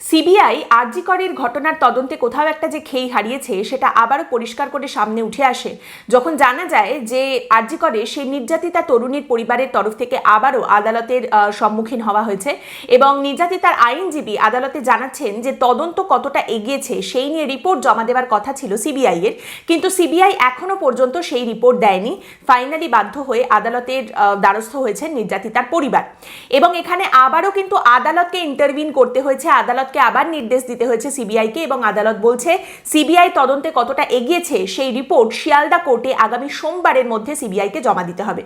CBI আরজিকরের ঘটনার তদন্তে কোথাও একটা যে খেই হারিয়েছে, সেটা আবারও পরিষ্কার করে সামনে উঠে আসে। যখন জানা যায় যে আরজিকরে সেই নির্যাতিতা তরুণীর পরিবারের তরফ থেকে আবারও আদালতের সম্মুখীন হওয়া হয়েছে এবং নির্যাতিতার আইনজীবী আদালতে জানাচ্ছেন যে তদন্ত কতটা এগিয়েছে, সেই নিয়ে রিপোর্ট জমা দেওয়ার কথা ছিল সিবিআই এর। কিন্তু সিবিআই এখনও পর্যন্ত সেই রিপোর্ট দেয়নি। ফাইনালি বাধ্য হয়ে আদালতের দ্বারস্থ হয়েছেন নির্যাতিতার পরিবার। এবং এখানে আবারও কিন্তু আদালতকে ইন্টারভিন করতে হয়েছে। আদালতকে আবার নির্দেশ দিতে হয়েছে সিবিআইকে এবং আদালত বলছে, সিবিআই তদন্তে কতটা এগিয়েছে সেই রিপোর্ট শিয়ালদা কোর্টে আগামী সোমবারের মধ্যে সিবিআইকে জমা দিতে হবে।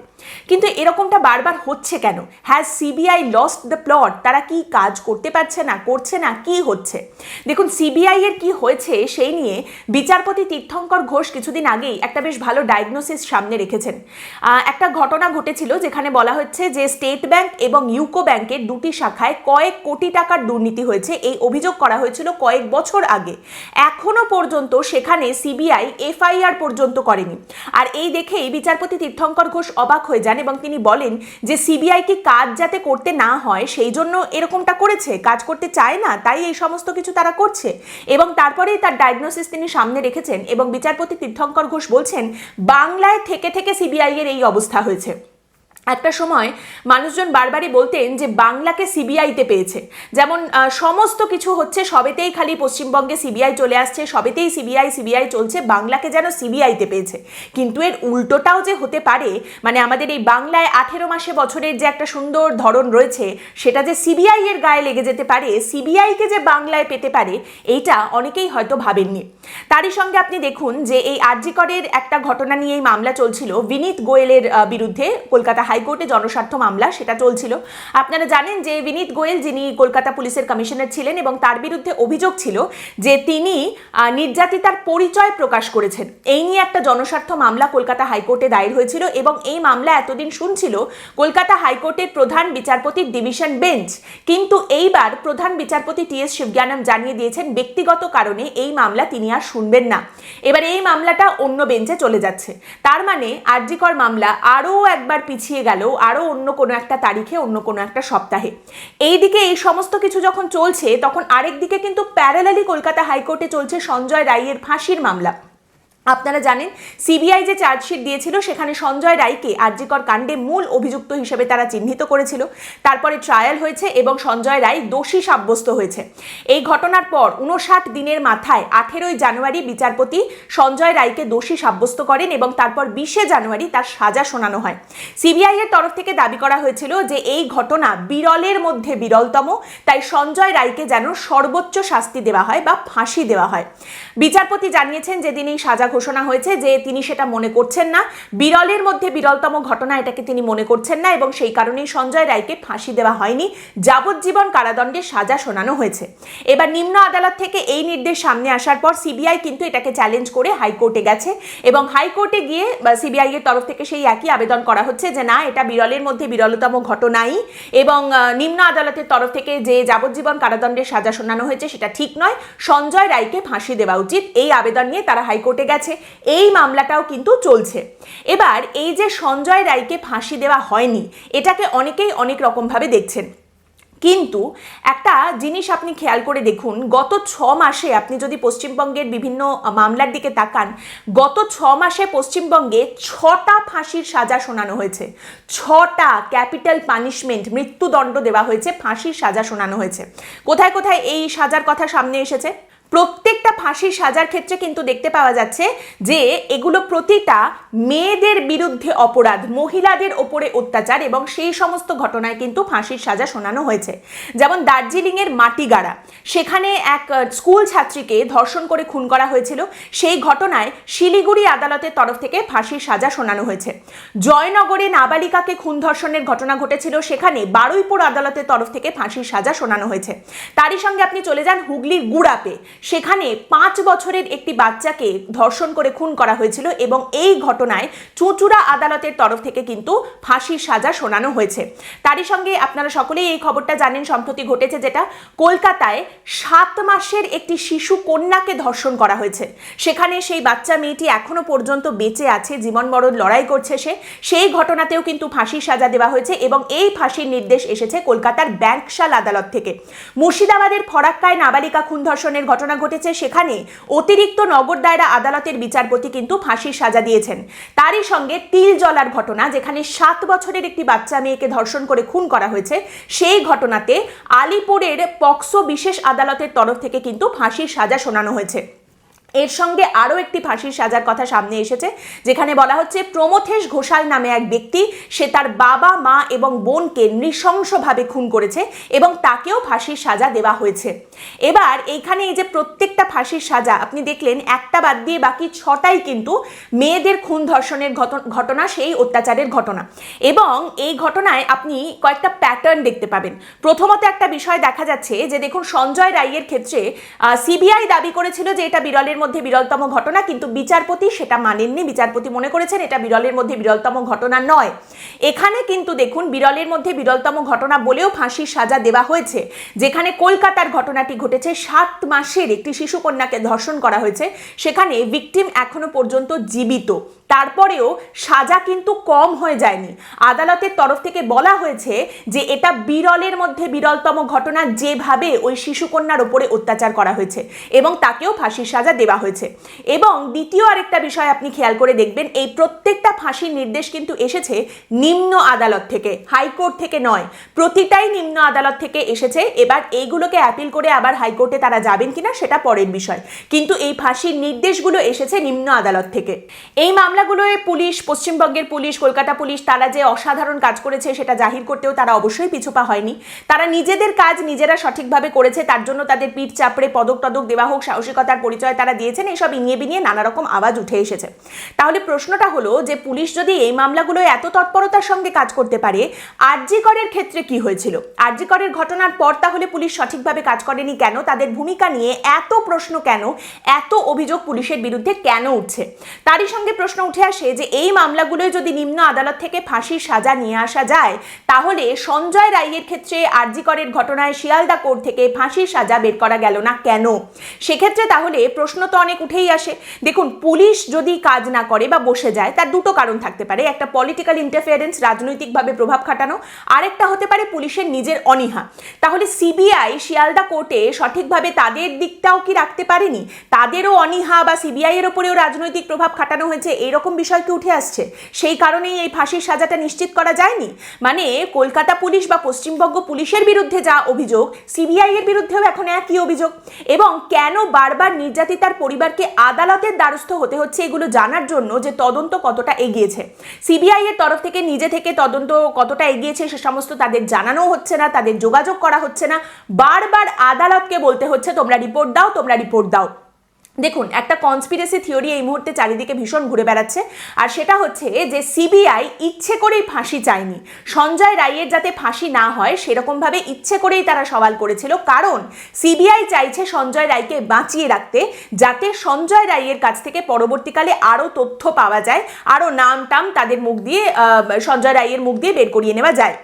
কিন্তু এরকমটা বারবার হচ্ছে কেন? Has CBI lost the plot তারা কি কাজ করতে পারছে না, করছে না, কি হচ্ছে? দেখুন, সিবিআই এর কি হয়েছে সেই নিয়ে বিচারপতি তীর্থঙ্কর ঘোষ কিছুদিন আগেই একটা বেশ ভালো ডায়াগনোসিস সামনে রেখেছেন। একটা ঘটনা ঘটেছিল যেখানে বলা হচ্ছে যে স্টেট ব্যাংক এবং ইউকো ব্যাংকের দুটি শাখায় কয়েক কোটি টাকার দুর্নীতি হয়েছে। এই অভিযোগ করা হয়েছিল কয়েক বছর আগে। এখনও পর্যন্ত সেখানে সিবিআই, এফআইআর পর্যন্ত করেনি। আর এই দেখেই বিচারপতি তীর্থঙ্কর ঘোষ অবাক হয়ে যান এবং তিনি বলেন যে সিবিআই কি কাজ যাতে করতে না হয়, সেই জন্য এরকমটা করেছে, কাজ করতে চায় না, তাই এই সমস্ত কিছু তারা করছে। এবং তারপরেই তার ডায়াগনোসিস তিনি সামনে রেখেছেন এবং বিচারপতি তীর্থঙ্কর ঘোষ বলছেন, বাংলায় থেকে থেকে সিবিআই এর এই অবস্থা হয়েছে। একটা সময় মানুষজন বারবারই বলতেন যে বাংলাকে সিবিআইতে পেয়েছে। যেমন সমস্ত কিছু হচ্ছে সবেতেই খালি পশ্চিমবঙ্গে সিবিআই চলে আসছে, সবেতেই সিবিআই সিবিআই চলছে, বাংলাকে যেন সিবিআইতে পেয়েছে। কিন্তু এর উল্টোটাও যে হতে পারে মানে আমাদের এই বাংলায় আঠেরো মাসে বছরের যে একটা সুন্দর ধরন রয়েছে, সেটা যে সিবিআই এর গায়ে লেগে যেতে পারে সিবিআইকে যে বাংলায় পেতে পারে, এইটা অনেকেই হয়তো ভাবেননি। তারই সঙ্গে আপনি দেখুন যে এই আরজিকরের একটা ঘটনা নিয়ে এই মামলা চলছিল, বিনীত গোয়েলের বিরুদ্ধে কলকাতা হাইকোর্টে জনস্বার্থ মামলা, সেটা চলছিল। আপনারা জানেন যে বিনীত গোয়েল, যিনি কলকাতা পুলিশের কমিশনার ছিলেন এবং তার বিরুদ্ধে অভিযোগ ছিল যে তিনি নির্যাতিতার পরিচয় প্রকাশ করেছেন। এই নিয়ে একটা জনস্বার্থ মামলা কলকাতা হাইকোর্টে দায়ের হয়েছিল এবং এই মামলা এতদিন শুনছিল কলকাতা হাইকোর্টের প্রধান বিচারপতির ডিভিশন বেঞ্চ। কিন্তু এইবার প্রধান বিচারপতি টি এস শিবজ্ঞানম জানিয়ে দিয়েছেন ব্যক্তিগত কারণে এই মামলা তিনি আর শুনবেন না। এবার এই মামলাটা অন্য বেঞ্চে চলে যাচ্ছে। তার মানে আরজিকর মামলা আরও একবার পিছিয়ে গেল আরও অন্য কোনো একটা তারিখে, অন্য কোনো একটা সপ্তাহে। এইদিকে এই সমস্ত কিছু যখন চলছে, তখন আরেক দিকে কিন্তু প্যারালালি কলকাতা হাইকোর্টে চলছে সঞ্জয় রায়ের ফাঁসির মামলা। আপনারা জানেন, সিবিআই যে চার্জশিট দিয়েছিল, সেখানে সঞ্জয় রায়কে আরজিকর কাণ্ডে মূল অভিযুক্ত হিসেবে তারা চিহ্নিত করেছিল। তারপরে ট্রায়াল হয়েছে এবং সঞ্জয় রায় দোষী সাব্যস্ত হয়েছে। এই ঘটনার পর উনষাট দিনের মাথায় আঠেরোই জানুয়ারি বিচারপতি সঞ্জয় রায়কে দোষী সাব্যস্ত করেন এবং তারপর বিশে জানুয়ারি তার সাজা শোনানো হয়। সিবিআই এর তরফ থেকে দাবি করা হয়েছিল যে, এই ঘটনা বিরলের মধ্যে বিরলতম, তাই সঞ্জয় রায়কে যেন সর্বোচ্চ শাস্তি দেওয়া হয় বা ফাঁসি দেওয়া হয়। বিচারপতি জানিয়েছেন যেদিন এই সাজা ঘোষণা হয়েছে যে তিনি সেটা মনে করছেন না। বিরলের মধ্যে বিরলতম ঘটনা এটাকে তিনি মনে করছেন না এবং সেই কারণেই সঞ্জয় রায়কে ফাঁসি দেওয়া হয়নি। যাবজ্জীবন কারাদণ্ডের সাজা শোনানো হয়েছে। এবার নিম্ন আদালত থেকে এই নির্দেশ সামনে আসার পর সিবিআই কিন্তু এটাকে চ্যালেঞ্জ করে হাইকোর্টে গেছে এবং হাইকোর্টে গিয়ে সিবিআই এর তরফ থেকে সেই একই আবেদন করা হচ্ছে যে না, এটা বিরলের মধ্যে বিরলতম ঘটনাই এবং নিম্ন আদালতের তরফ থেকে যে যাবজ্জীবন কারাদণ্ডের সাজা শোনানো হয়েছে সেটা ঠিক নয়। সঞ্জয় রায়কে ফাঁসি দেওয়া উচিত। এই আবেদন নিয়ে তারা হাইকোর্টে গেছে। এই মামলাটাও কিন্তু চলছে। এবার এই যে সঞ্জয় রায়কে ফাঁসি দেওয়া হয়নি, এটাকে অনেকেই অনেক রকমভাবে দেখছেন। কিন্তু একটা জিনিস আপনি খেয়াল করে দেখুন, গত ছ মাসে আপনি যদি পশ্চিমবঙ্গের বিভিন্ন মামলার দিকে তাকান, গত ছ মাসে পশ্চিমবঙ্গে ছটা ফাঁসির সাজা শোনানো হয়েছে। ছটা ক্যাপিটাল পানিশমেন্ট, মৃত্যুদণ্ড দেওয়া হয়েছে, ফাঁসির সাজা শোনানো হয়েছে। কোথায় কোথায় এই সাজার কথা সামনে এসেছে? প্রত্যেকটা ফাঁসির সাজার ক্ষেত্রে কিন্তু দেখতে পাওয়া যাচ্ছে যে এগুলো প্রতিটা মেয়েদের বিরুদ্ধে অপরাধ, মহিলাদের ওপরে অত্যাচার এবং সেই সমস্ত ঘটনায় কিন্তু ফাঁসির সাজা শোনানো হয়েছে। যেমন দার্জিলিংয়ের মাটিগাড়া, সেখানে এক স্কুল ছাত্রীকে ধর্ষণ করে খুন করা হয়েছিল। সেই ঘটনায় শিলিগুড়ি আদালতের তরফ থেকে ফাঁসির সাজা শোনানো হয়েছে। জয়নগরে নাবালিকাকে খুন ধর্ষণের ঘটনা ঘটেছিল, সেখানে বারুইপুর আদালতের তরফ থেকে ফাঁসির সাজা শোনানো হয়েছে। তারই সঙ্গে আপনি চলে যান হুগলির গুড়াপে। সেখানে পাঁচ বছরের একটি বাচ্চাকে ধর্ষণ করে খুন করা হয়েছিল এবং এই ঘটনায় চুঁচুড়া আদালতের তরফ থেকে কিন্তু ফাঁসির সাজা শোনানো হয়েছে। তারই সঙ্গে আপনারা সকলেই এই খবরটা জানেন, সম্প্রতি ঘটেছে যেটা, কলকাতায় সাত মাসের একটি শিশু কন্যাকে ধর্ষণ করা হয়েছে। সেখানে সেই বাচ্চা মেয়েটি এখনও পর্যন্ত বেঁচে আছে, জীবন মরণ লড়াই করছে সে। সেই ঘটনাতেও কিন্তু ফাঁসির সাজা দেওয়া হয়েছে এবং এই ফাঁসির নির্দেশ এসেছে কলকাতার ব্যাংকশাল আদালত থেকে। মুর্শিদাবাদের ফরাক্কায় নাবালিকা খুন ধর্ষণের ঘটনা ঘটেছে সেখানে অতিরিক্ত নগর দায়রা আদালতের বিচারপতি কিন্তু ফাঁসির সাজা দিয়েছেন। তারই সঙ্গে তিল জলার ঘটনা, যেখানে সাত বছরের একটি বাচ্চা মেয়েকে ধর্ষণ করে খুন করা হয়েছে, সেই ঘটনাতে আলিপুরের পক্সো বিশেষ আদালতের তরফ থেকে কিন্তু ফাঁসির সাজা শোনানো হয়েছে। এর সঙ্গে আরও একটি ফাঁসির সাজার কথা সামনে এসেছে, যেখানে বলা হচ্ছে প্রমথেশ ঘোষাল নামে এক ব্যক্তি, সে তার বাবা, মা এবং বোনকে নৃশংসভাবে খুন করেছে এবং তাকেও ফাঁসির সাজা দেওয়া হয়েছে। এবার এইখানে এই যে প্রত্যেকটা ফাঁসির সাজা, আপনি দেখলেন একটা বাদ দিয়ে বাকি ছটাই কিন্তু মেয়েদের খুন ধর্ষণের ঘট- ঘটনা, সেই অত্যাচারের ঘটনা। এবং এই ঘটনায় আপনি কয়েকটা প্যাটার্ন দেখতে পাবেন। প্রথমত একটা বিষয় দেখা যাচ্ছে যে দেখুন, সঞ্জয় রায়ের ক্ষেত্রে সিবিআই দাবি করেছিল যে এটা বিরলের মধ্যে বিরলতম ঘটনা, কিন্তু বিচারপতি সেটা মানেননি। বিচারপতি মনে করেছেন এটা বিরলের মধ্যে বিরলতম ঘটনা নয়। এখানে কিন্তু দেখুন, বিরলের মধ্যে বিরলতম ঘটনা বলেও ফাঁসির সাজা দেওয়া হয়েছে, যেখানে কলকাতার ঘটনাটি ঘটেছে সাত মাসের। একটি শিশুকন্যাকে ধর্ষণ করা হয়েছে, সেখানে ভিকটিম এখনও পর্যন্ত জীবিত। তারপরেও সাজা কিন্তু কম হয়ে যায়নি। আদালতের তরফ থেকে বলা হয়েছে যে এটা বিরলের মধ্যে বিরলতম ঘটনা যেভাবে ওই শিশুকন্যার ওপরে অত্যাচার করা হয়েছে এবং তাকেও ফাঁসির সাজা দেওয়া হয়েছে। এবং দ্বিতীয় আরেকটা বিষয় আপনি খেয়াল করে দেখবেন, এই প্রত্যেকটা ফাঁসির নির্দেশ কিন্তু এসেছে নিম্ন আদালত থেকে, হাইকোর্ট থেকে নয়, প্রতিটাই নিম্ন আদালত থেকে এসেছে। এবার এইগুলোকে অ্যাপিল করে আবার হাইকোর্টে তারা যাবেন কিনা সেটা পরের বিষয়। কিন্তু এই ফাঁসির নির্দেশগুলো এসেছে নিম্ন আদালত থেকে। এই মামলাগুলোয় পুলিশ, পশ্চিমবঙ্গের পুলিশ, কলকাতা পুলিশ, তারা যে অসাধারণ কাজ করেছে সেটা জাহির করতেও তারা অবশ্যই পিছুপা হয়নি। তারা নিজেদের কাজ নিজেরা সঠিকভাবে করেছে, তার জন্য তাদের পিঠ চাপড়ে পদক টদক দেওয়া হোক, সাহসিকতার পরিচয় তারা দিয়েছেন এইসব ইনিয়ে বিনিয়ে নানা রকম আওয়াজ উঠে এসেছে। তাহলে প্রশ্নটা হলো যে, পুলিশ যদি এই মামলাগুলো এত তৎপরতার সঙ্গে কাজ করতে পারে আরজি করের ক্ষেত্রে কি হয়েছিল? আরজি করের ঘটনার পর তাহলে পুলিশ সঠিকভাবে কাজ করেনি কেন? তাদের ভূমিকা নিয়ে এত প্রশ্ন কেন? এত অভিযোগ পুলিশের বিরুদ্ধে কেন উঠছে? তারই সঙ্গে প্রশ্ন উঠে আসে যে এই মামলাগুলোয় যদি নিম্ন আদালত থেকে ফাঁসির সাজা নিয়ে আসা যায়, তাহলে সঞ্জয় রায়ের ক্ষেত্রে আরজি করের ঘটনায় শিয়ালদা কোর্ট থেকে ফাঁসির সাজা বের করা গেল না কেন? সেক্ষেত্রে তাহলে প্রশ্ন তো অনেক উঠেই আসে। দেখুন, পুলিশ যদি কাজ না করে বা বসে যায়, তার দুটো কারণ থাকতে পারে। একটা পলিটিক্যাল ইন্টারফিয়ারেন্স রাজনৈতিকভাবে প্রভাব খাটানো, আরেকটা হতে পারে পুলিশের নিজের অনীহা। তাহলে সিবিআই শিয়ালদা কোর্টে সঠিকভাবে তাদের দিকটাও কি রাখতে পারেনি? তাদেরও অনীহা বা সিবিআই এর ওপরেও রাজনৈতিক প্রভাব খাটানো হয়েছে, এরকম বিষয় কি উঠে আসছে? সেই কারণেই এই ফাঁসির সাজাটা নিশ্চিত করা যায়নি? মানে কলকাতা পুলিশ বা পশ্চিমবঙ্গ পুলিশের বিরুদ্ধে যা অভিযোগ, সিবিআই এর বিরুদ্ধেও এখন একই অভিযোগ। এবং কেন বারবার নির্যাতিতার পরিবারকে আদালতের দ্বারস্থ হতে হচ্ছে এগুলো জানার জন্য যে তদন্ত কতটা এগিয়েছে? সিবিআই এর তরফ থেকে নিজে থেকে তদন্ত কতটা এগিয়েছে সে সমস্ত তাদের জানানো হচ্ছে না, তাদের যোগাযোগ করা হচ্ছে না। বারবার আদালতকে বলতে হচ্ছে, তোমরা রিপোর্ট দাও, তোমরা রিপোর্ট দাও। দেখুন, একটা কনস্পিরেসি থিওরি এই মুহূর্তে চারিদিকে ভীষণ ঘুরে বেড়াচ্ছে। আর সেটা হচ্ছে যে সিবিআই ইচ্ছে করেই ফাঁসি চায়নি। সঞ্জয় রায়ের যাতে ফাঁসি না হয়, সেরকমভাবে ইচ্ছে করেই তারা সওয়াল করেছিল। কারণ সিবিআই চাইছে সঞ্জয় রায়কে বাঁচিয়ে রাখতে, যাতে সঞ্জয় রায়ের কাছ থেকে পরবর্তীকালে আরও তথ্য পাওয়া যায়, আরও নাম টাম তাদের মুখ দিয়ে সঞ্জয় রায়ের মুখ দিয়ে বের করিয়ে নেওয়া যায়।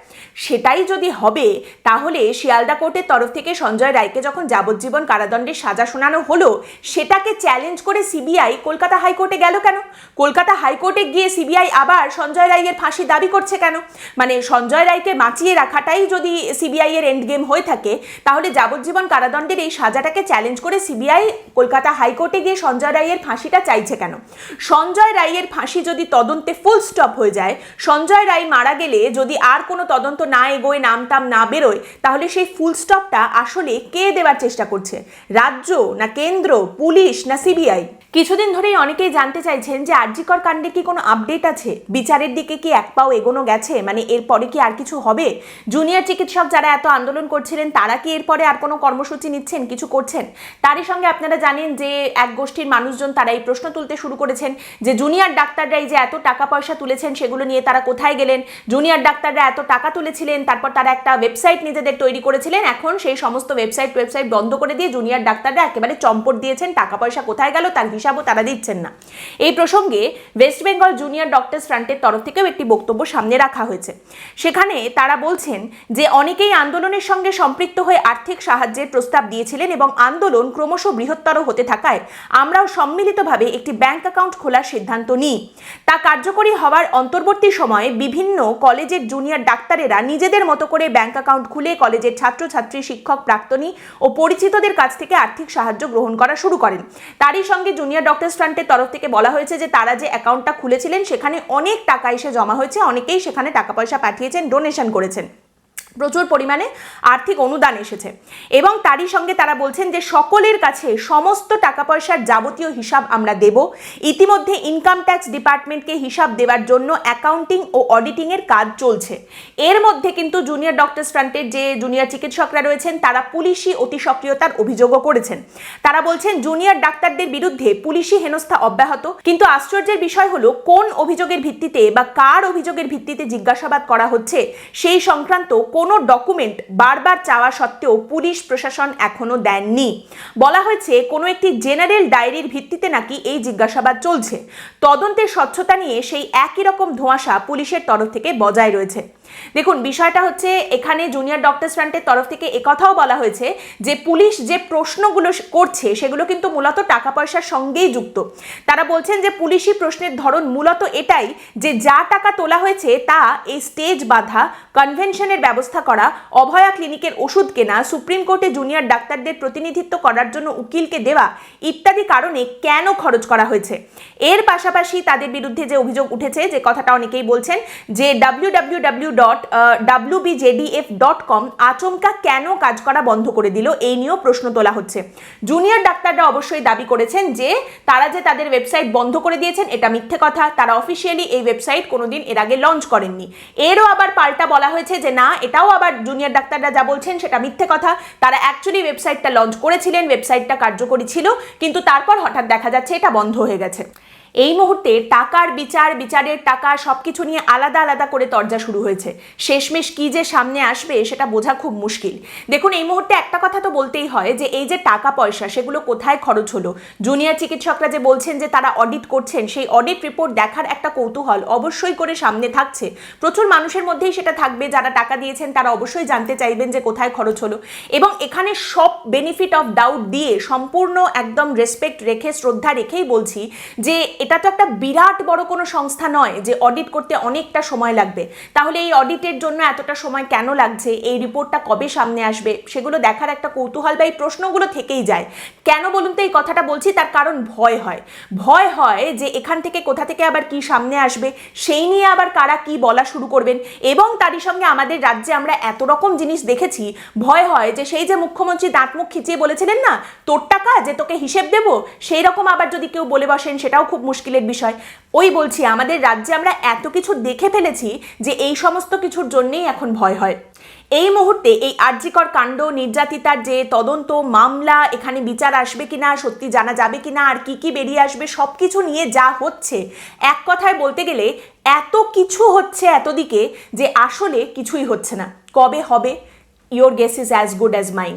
সেটাই যদি হবে, তাহলে শিয়ালদা কোর্টের তরফ থেকে সঞ্জয় রায়কে যখন যাবজ্জীবন কারাদণ্ডের সাজা শোনানো হলো, সেটাকে চ্যালেঞ্জ করে সিবিআই কলকাতা হাইকোর্টে গেল কেন? কলকাতা হাইকোর্টে গিয়ে সিবিআই আবার সঞ্জয় রায়ের ফাঁসি দাবি করছে কেন? মানে সঞ্জয় রায়কে বাঁচিয়ে রাখাটাই যদি সিবিআই এর এন্ড গেম হয়ে থাকে, তাহলে যাবজ্জীবন কারাদণ্ডের এই সাজাটাকে চ্যালেঞ্জ করে সিবিআই কলকাতা হাইকোর্টে গিয়ে সঞ্জয় রায়ের ফাঁসিটা চাইছে কেন? সঞ্জয় রায়ের ফাঁসি যদি তদন্তে ফুল স্টপ হয়ে যায়, সঞ্জয় রায় মারা গেলে যদি আর কোনো তদন্ত না এগোয় নামতাম না বেরোয়, তাহলে সেই ফুল স্টপটা আসলে কে দেওয়ার চেষ্টা করছে? রাজ্য না কেন্দ্র, পুলিশ না সিবিআই কিছুদিন ধরেই অনেকেই জানতে চাইছেন যে আরজিকর কাণ্ডে কি কোনো আপডেট আছে? বিচারের দিকে কি এক পাও এগোনো গেছে? মানে এরপরে কি আর কিছু হবে? জুনিয়র চিকিৎসক যারা এত আন্দোলন করছিলেন, তারা কি এরপরে আর কোনো কর্মসূচি নিচ্ছেন, কিছু করছেন? তারই সঙ্গে আপনারা জানেন যে এক গোষ্ঠীর মানুষজন তারা এই প্রশ্ন তুলতে শুরু করেছেন যে জুনিয়র ডাক্তাররাই যে এত টাকা পয়সা তুলেছেন, সেগুলো নিয়ে তারা কোথায় গেলেন? জুনিয়র ডাক্তাররা এত টাকা তুলেছিলেন, তারপর তারা একটা ওয়েবসাইট নিজেদের তৈরি করেছিলেন। এখন সেই সমস্ত ওয়েবসাইট ওয়েবসাইট বন্ধ করে দিয়ে জুনিয়র ডাক্তাররা একেবারে চম্পট দিয়েছেন, টাকা পয়সা কোথায় গেল, তার হিসাবও তারা দিচ্ছেন না। এই প্রসঙ্গে ওয়েস্ট বেঙ্গল জুনিয়র ডক্টরস ফ্রান্টের তরফ থেকেও একটি বক্তব্য সামনে রাখা হয়েছে। সেখানে তারা বলছেন যে, অনেকেই আন্দোলনের সঙ্গে সম্পৃক্ত হয়ে আর্থিক সাহায্যের প্রস্তাব দিয়েছিলেন এবং আন্দোলন ক্রমশ বৃহত্তর হতে থাকায় আমরাও সম্মিলিতভাবে একটি ব্যাংক অ্যাকাউন্ট খোলার সিদ্ধান্ত নিই। তা কার্যকরী হওয়ার অন্তর্বর্তী সময়ে বিভিন্ন কলেজের জুনিয়র ডাক্তারেরা নিজেদের মতো করে ব্যাংক অ্যাকাউন্ট খুলে কলেজের ছাত্রছাত্রী, শিক্ষক, প্রাক্তনী ও পরিচিতদের কাছ থেকে আর্থিক সাহায্য গ্রহণ করা শুরু করেন। তারই সঙ্গে জুনিয়র ডক্টর স্ট্রান্টের তরফ থেকে বলা হয়েছে যে তারা যে অ্যাকাউন্টটা খুলেছিলেন, সেখানে অনেক টাকা এসে জমা হয়েছে, অনেকেই সেখানে টাকা পয়সা পাঠিয়েছেন ডোনেশন করেছেন। প্রচুর পরিমাণে আর্থিক অনুদান এসেছে। এবং তারই সঙ্গে তারা বলছেন যে সকলের কাছে সমস্ত টাকা পয়সার যাবতীয় হিসাব আমরা দেব। ইতিমধ্যে ইনকাম ট্যাক্স ডিপার্টমেন্টকে হিসাব দেওয়ার জন্য অ্যাকাউন্টিং ও অডিটিংয়ের কাজ চলছে। এর মধ্যে কিন্তু জুনিয়র ডক্টর ফ্রান্টের যে জুনিয়র চিকিৎসকরা রয়েছেন, তারা পুলিশি অতি সক্রিয়তার অভিযোগও করেছেন। তারা বলছেন জুনিয়র ডাক্তারদের বিরুদ্ধে পুলিশি হেনস্থা অব্যাহত। কিন্তু আশ্চর্যের বিষয় হলো, কোন অভিযোগের ভিত্তিতে বা কার অভিযোগের ভিত্তিতে জিজ্ঞাসাবাদ করা হচ্ছে? সেই সংক্রান্ত কোনো ডকুমেন্ট বারবার চাওয়া সত্ত্বেও পুলিশ, প্রশাসন এখনও দেননি। বলা হয়েছে, কোনো একটি জেনারেল ডায়েরির ভিত্তিতে নাকি এই জিজ্ঞাসাবাদ চলছে। তদন্তের স্বচ্ছতা নিয়ে সেই একই রকম ধোঁয়াশা পুলিশের তরফ থেকে বজায় রয়েছে। দেখুন, বিষয়টা হচ্ছে এখানে জুনিয়র ডক্টর ফ্রান্টের তরফ থেকে একথাও বলা হয়েছে যে পুলিশ যে প্রশ্নগুলো করছে সেগুলো কিন্তু মূলত টাকা পয়সার সঙ্গেই যুক্ত। তারা বলছেন যে পুলিশি প্রশ্নের ধরন মূলত এটাই যে যা টাকা তোলা হয়েছে তা এই স্টেজ বাধা কনভেনশনের ব্যবস্থা করা, অভয়া ক্লিনিকের ওষুধ কেনা, সুপ্রিম কোর্টে জুনিয়র ডাক্তারদের প্রতিনিধিত্ব করার জন্য উকিলকে দেওয়া ইত্যাদি কারণে কেন খরচ করা হয়েছে। এর পাশাপাশি তাদের বিরুদ্ধে যে অভিযোগ উঠেছে যে কথাটা অনেকেই বলছেন যে W dot WBJDF dot com আচমকা কেন কাজ করা বন্ধ করে দিল এই নিয়েও প্রশ্ন তোলা হচ্ছে। জুনিয়র ডাক্তাররা অবশ্যই দাবি করেছেন যে তারা যে তাদের ওয়েবসাইট বন্ধ করে দিয়েছেন, এটা মিথ্যে কথা। তারা অফিসিয়ালি এই ওয়েবসাইট কোনোদিন এর আগে লঞ্চ করেননি। এরও আবার পাল্টা বলা হয়েছে যে না, এটাও আবার জুনিয়র ডাক্তাররা যা বলছেন সেটা মিথ্যে কথা। তারা অ্যাকচুয়ালি ওয়েবসাইটটা লঞ্চ করেছিলেন ওয়েবসাইটটা কার্যকরী ছিল, কিন্তু তারপর হঠাৎ দেখা যাচ্ছে এটা বন্ধ হয়ে গেছে। এই মুহূর্তে টাকার বিচার, বিচারের টাকা সব কিছু নিয়ে আলাদা আলাদা করে তরজা শুরু হয়েছে। শেষমেশ কি যে সামনে আসবে সেটা বোঝা খুব মুশকিল। দেখুন, এই মুহূর্তে একটা কথা তো বলতেই হয় যে, এই যে টাকা পয়সা, সেগুলো কোথায় খরচ হলো? জুনিয়র চিকিৎসকরা যে বলছেন যে, তারা অডিট করছেন, সেই অডিট রিপোর্ট দেখার একটা কৌতূহল অবশ্যই করে সামনে থাকছে। প্রচুর মানুষের মধ্যেই সেটা থাকবে, যারা টাকা দিয়েছেন তারা অবশ্যই জানতে চাইবেন যে, কোথায় খরচ হলো। এবং এখানে সব বেনিফিট অফ ডাউট দিয়ে সম্পূর্ণ একদম রেসপেক্ট রেখে, শ্রদ্ধা রেখেই বলছি যে এটা তো একটা বিরাট বড় কোনো সংস্থা নয় যে অডিট করতে অনেকটা সময় লাগবে। তাহলে এই অডিটের জন্য এতটা সময় কেন লাগছে? এই রিপোর্টটা কবে সামনে আসবে? সেগুলো দেখার একটা কৌতূহল বা এই প্রশ্নগুলো থেকেই যায়। কেন বলুন তো এই কথাটা বলছি? তার কারণ ভয় হয়। ভয় হয় যে এখান থেকে কোথা থেকে আবার কি সামনে আসবে? সেই নিয়ে আবার কারা কি বলা শুরু করবেন? এবং তারই সঙ্গে আমাদের রাজ্যে আমরা এত রকম জিনিস দেখেছি, ভয় হয় যে সেই যে মুখ্যমন্ত্রী দাঁত মুখ খিচিয়ে বলেছিলেন না, তোর টাকা যে তোকে হিসেব দেবো, সেই রকম আবার যদি কেউ বলে বসেন, সেটাও খুব মুশকিলের বিষয়। ওই বলছি, আমাদের রাজ্যে আমরা এত কিছু দেখে ফেলেছি যে এই সমস্ত কিছুর জন্যেই এখন ভয় হয়। এই মুহূর্তে এই আর্যিকর কাণ্ড, নির্যাতিতার যে তদন্ত, মামলা, এখানে বিচার আসবে কিনা, সত্যি জানা যাবে কিনা, আর কি কি বেরিয়ে আসবে সব কিছু নিয়ে যা হচ্ছে, এক কথায় বলতে গেলে এত কিছু হচ্ছে এতদিকে যে আসলে কিছুই হচ্ছে না। কবে হবে? Your guess is as good as mine